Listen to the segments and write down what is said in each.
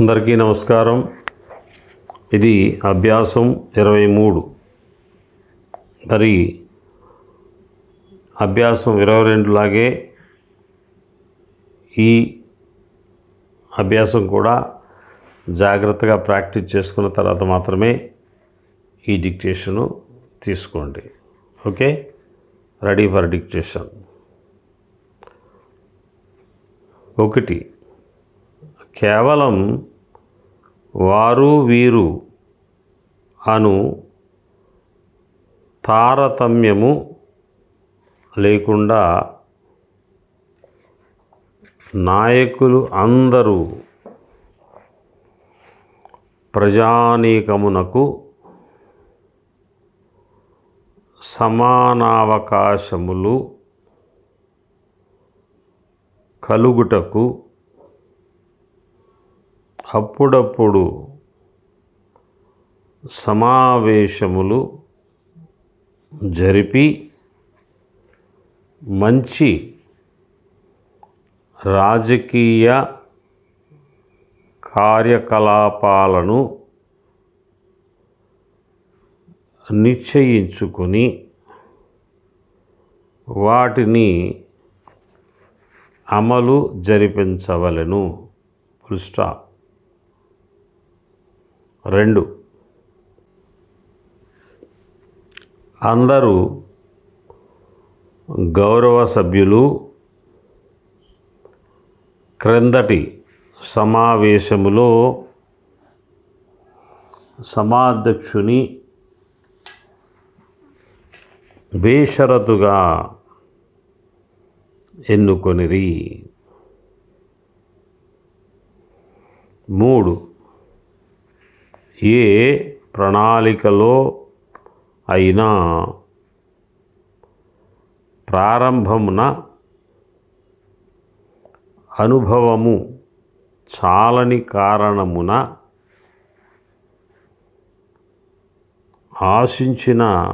అందరికీ నమస్కారం. ఇది అభ్యాసం ఇరవై మూడు. మరి అభ్యాసం ఇరవై రెండు లాగే ఈ అభ్యాసం కూడా జాగ్రత్తగా ప్రాక్టీస్ చేసుకున్న తర్వాత మాత్రమే ఈ డిక్టేషను తీసుకోండి. ఓకే? Ready for dictation. ఒకటి. కేవలం వారు వీరు అను తారతమ్యము లేకుండా నాయకులు అందరూ ప్రజానీకమునకు సమానావకాశములు కలుగుటకు అప్పుడప్పుడు సమావేశములు జరిపి మంచి రాజకీయ కార్యకలాపాలను నిశ్చయించుకుని వాటిని అమలు జరిపించవలెను. ఫుల్ స్టాప్ రెండు. అందరూ గౌరవ సభ్యులు. క్రిందటి సమావేశములో సమాధ్యక్షుని బేషరతుగా ఎన్నుకొనిరి. మూడు. ఏ ప్రణాళికలో అయినా ప్రారంభమున అనుభవము చాలని కారణమున ఆశించిన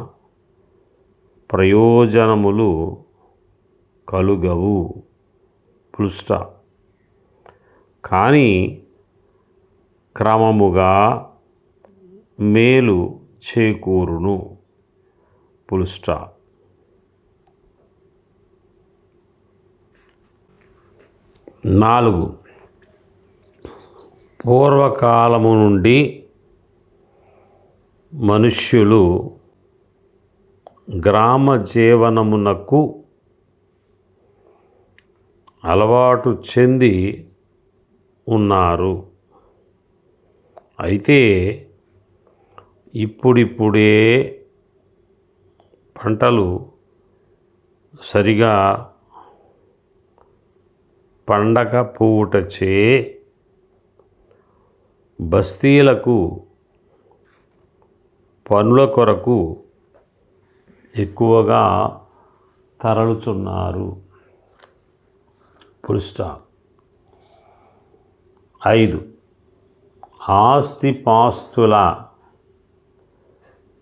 ప్రయోజనములు కలుగవు. పులుస్ట కానీ క్రమముగా మేలు చేకూరును. పులుస్టా నాలుగు. పూర్వకాలము నుండి మనుష్యులు గ్రామ జీవనమునకు అలవాటు చెంది ఉన్నారు. అయితే ఇప్పుడిప్పుడే పంటలు సరిగా పండగ పూటచే బస్తీలకు పనుల కొరకు ఎక్కువగా తరలుచున్నారు. పురుష్ట ఐదు. ఆస్తిపాస్తుల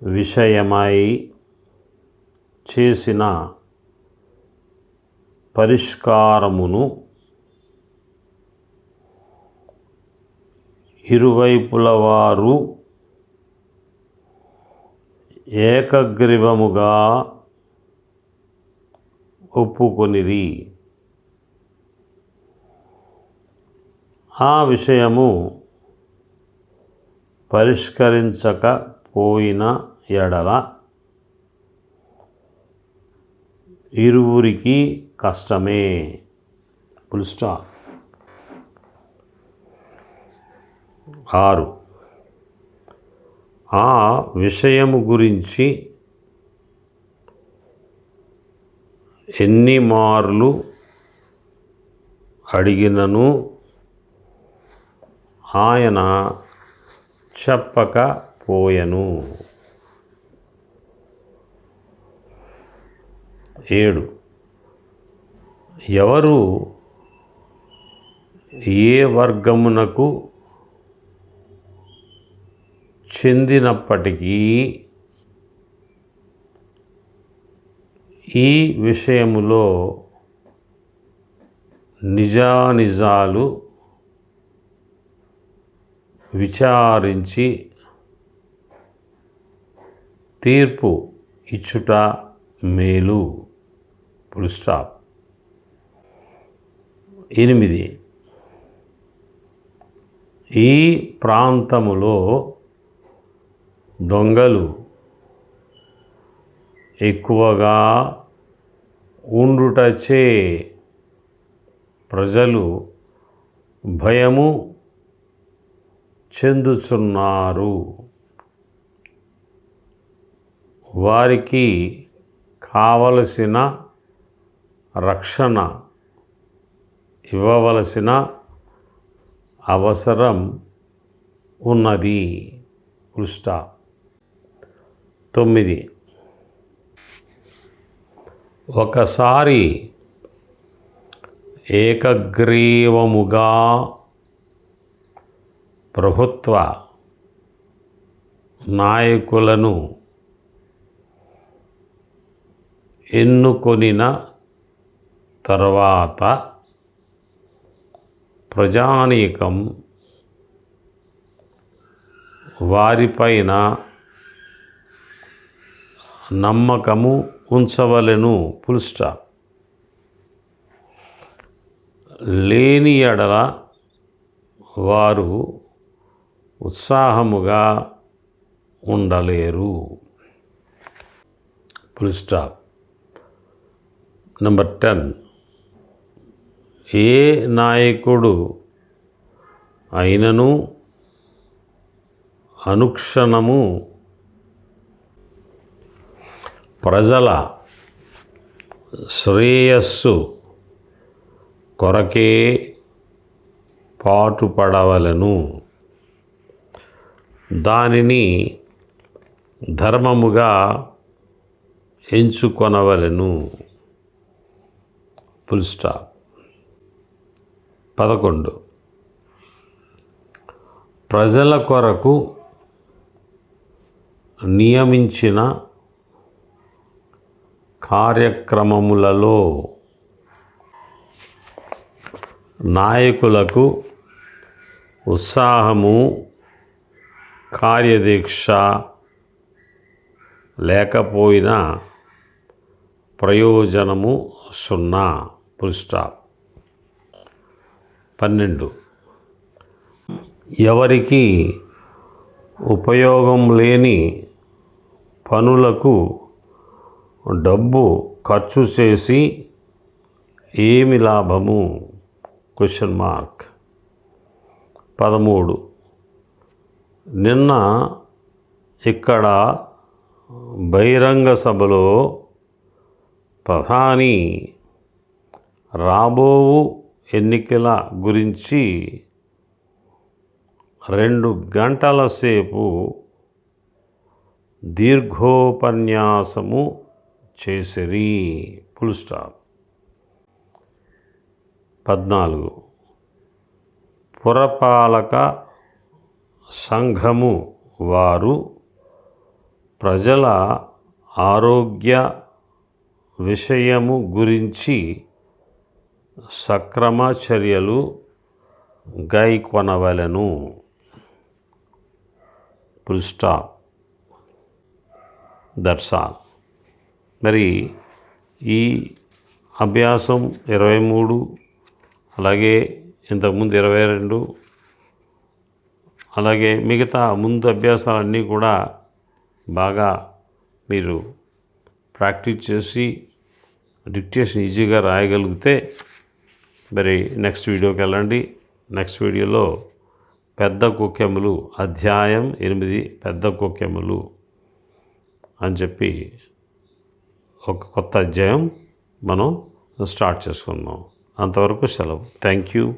విషయమై చేసిన పరిష్కారమును ఇరువైపుల వారు ఏకగ్రీవముగా ఒప్పుకొనిరి. ఆ విషయము పరిష్కరించకపోయిన ఎడల ఇరువురికి కష్టమే. పుల్స్టా ఆరు. ఆ విషయము గురించి ఎన్ని మార్లు అడిగినను ఆయన చెప్పకపోయెను ఏడు. ఎవరు ఏ వర్గమునకు చెందినప్పటికీ ఈ విషయములో నిజానిజాలు విచారించి తీర్పు ఇచ్చుట మేలు. ఫుల్ స్టాప్ ఎనిమిది. ఈ ప్రాంతములో దొంగలు ఎక్కువగా ఉండుటచే ప్రజలు భయము చెందుచున్నారు. వారికి కావలసిన రక్షణ ఇవ్వవలసిన అవసరం ఉన్నది. పృష్ట తొమ్మిది. ఒకసారి ఏకగ్రీవముగా ప్రభుత్వ నాయకులను ఎన్నుకొనిన తర్వాత ప్రజానీకం వారిపైన నమ్మకము ఉంచవలెను. ఫుల్ స్టాప్ లేని ఎడల వారు ఉత్సాహముగా ఉండలేరు. ఫుల్ స్టాప్ నెంబర్ టెన్ ఏ నాయకుడు అయినను అనుక్షణము ప్రజల శ్రేయస్సు కొరకే పాటుపడవలను. దానిని ధర్మముగా ఎంచుకొనవలెను. Full stop. పదకొండు. ప్రజల కొరకు నియమించిన కార్యక్రమములలో నాయకులకు ఉత్సాహము కార్యదీక్ష లేకపోయినా ప్రయోజనము సున్నా. ఫుల్ స్టాప్ పన్నెండు. ఎవరికి ఉపయోగం లేని పనులకు డబ్బు ఖర్చు చేసి ఏమి లాభము? క్వశ్చన్ మార్క్ పదమూడు. నిన్న ఇక్కడ బహిరంగ సభలో ప్రధాని రాబోవు ఎన్నికల గురించి రెండు గంటల సేపు దీర్ఘోపన్యాసము చేసిరి. ఫుల్ స్టాప్ పద్నాలుగు. పురపాలక సంఘము వారు ప్రజల ఆరోగ్య విషయము గురించి సక్రమ చర్యలు గైకొనవలను. ఫుల్ స్టాప్ దట్స్ ఆల్ మరి ఈ అభ్యాసం ఇరవై మూడు అలాగే ఇంతకుముందు ఇరవై రెండు అలాగే మిగతా ముందు అభ్యాసాలన్నీ కూడా బాగా మీరు ప్రాక్టీస్ చేసి డిక్టేషన్ ఈజీగా రాయగలిగితే మరి నెక్స్ట్ వీడియోకి వెళ్ళండి. నెక్స్ట్ వీడియోలో పెద్ద కుక్కెములు అధ్యాయం ఎనిమిది పెద్ద కుక్కెములు అని చెప్పి ఒక కొత్త అధ్యాయం మనం స్టార్ట్ చేసుకుందాం. అంతవరకు సెలవు. Thank you